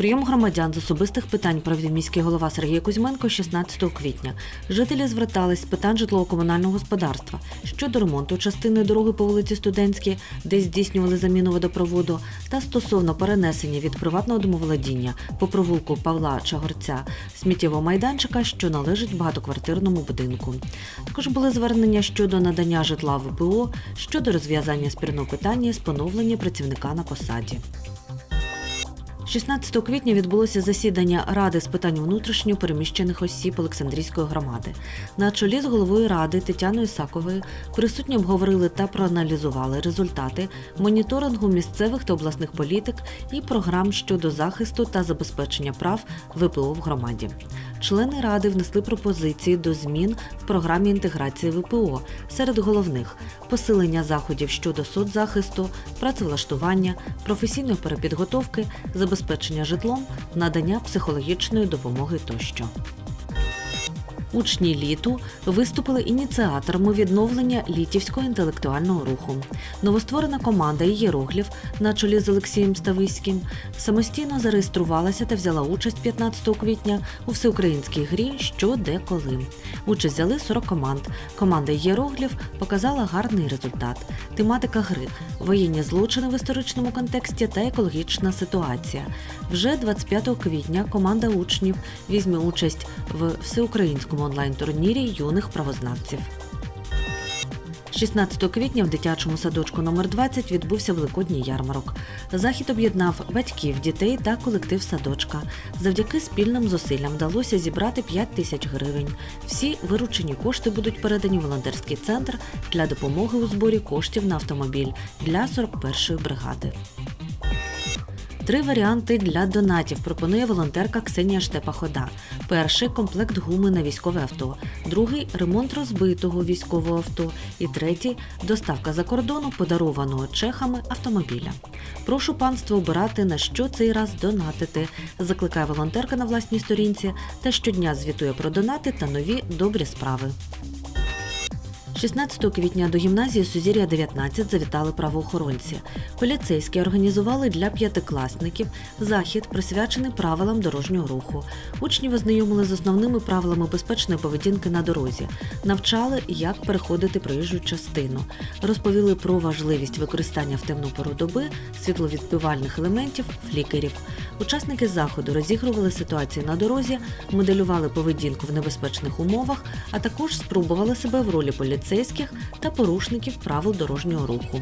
Прийом громадян з особистих питань провів міський голова Сергій Кузьменко 16 квітня. Жителі звертались з питань житлово-комунального господарства щодо ремонту частини дороги по вулиці Студентській, де здійснювали заміну водопроводу, та стосовно перенесення від приватного домоволодіння по провулку Павла Чагорця сміттєвого майданчика, що належить багатоквартирному будинку. Також були звернення щодо надання житла ВПО, щодо розв'язання спірного питання з поновлення працівника на посаді. 16 квітня відбулося засідання Ради з питань внутрішньо переміщених осіб Олександрійської громади. На чолі з головою ради Тетяною Саковою присутні обговорили та проаналізували результати моніторингу місцевих та обласних політик і програм щодо захисту та забезпечення прав ВПО в громаді. Члени ради внесли пропозиції до змін в програмі інтеграції ВПО серед головних посилення заходів щодо соцзахисту, працевлаштування, професійної перепідготовки, забезпечення житлом, надання психологічної допомоги тощо. Учні літу виступили ініціаторами відновлення літівського інтелектуального руху. Новостворена команда «Єроглів» на чолі з Олексієм Ставиським самостійно зареєструвалася та взяла участь 15 квітня у всеукраїнській грі Що де коли. Участь взяли 40 команд. Команда «Єроглів» показала гарний результат. Тематика гри воєнні злочини в історичному контексті та екологічна ситуація. Вже 25 квітня команда учнів візьме участь в всеукраїнському онлайн-турнірі юних правознавців. 16 квітня в дитячому садочку номер 20 відбувся великодній ярмарок. Захід об'єднав батьків, дітей та колектив садочка. Завдяки спільним зусиллям вдалося зібрати 5 тисяч гривень. Всі виручені кошти будуть передані в волонтерський центр для допомоги у зборі коштів на автомобіль для 41-ї бригади. Три варіанти для донатів пропонує волонтерка Ксенія Штепа-Хода. Перший комплект гуми на військове авто, другий ремонт розбитого військового авто, і третій доставка за кордону подарованого чехами автомобіля. Прошу панство обирати на що цей раз донатити. Закликає волонтерка на власній сторінці та щодня звітує про донати та нові добрі справи. 16 квітня до гімназії Сузір'я 19 завітали правоохоронці. Поліцейські організували для п'ятикласників захід, присвячений правилам дорожнього руху. Учнів ознайомили з основними правилами безпечної поведінки на дорозі, навчали, як переходити проїжджу частину, розповіли про важливість використання в темну пору доби світловідбивальних елементів, флікерів. Учасники заходу розігрували ситуації на дорозі, моделювали поведінку в небезпечних умовах, а також спробували себе в ролі поліцейських та порушників правил дорожнього руху.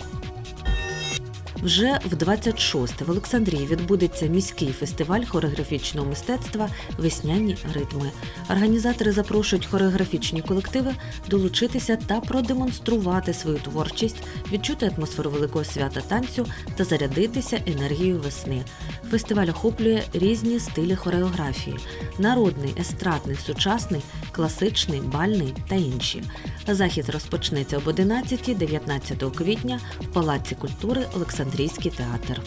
Вже в 26 в Олександрії відбудеться міський фестиваль хореографічного мистецтва Весняні ритми. Організатори запрошують хореографічні колективи долучитися та продемонструвати свою творчість, відчути атмосферу великого свята танцю та зарядитися енергією весни. Фестиваль охоплює різні стилі хореографії: народний, естрадний, сучасний, класичний, бальний та інші. Захід розпочнеться об 11-19 квітня в Палаці культури Олександрійський театр.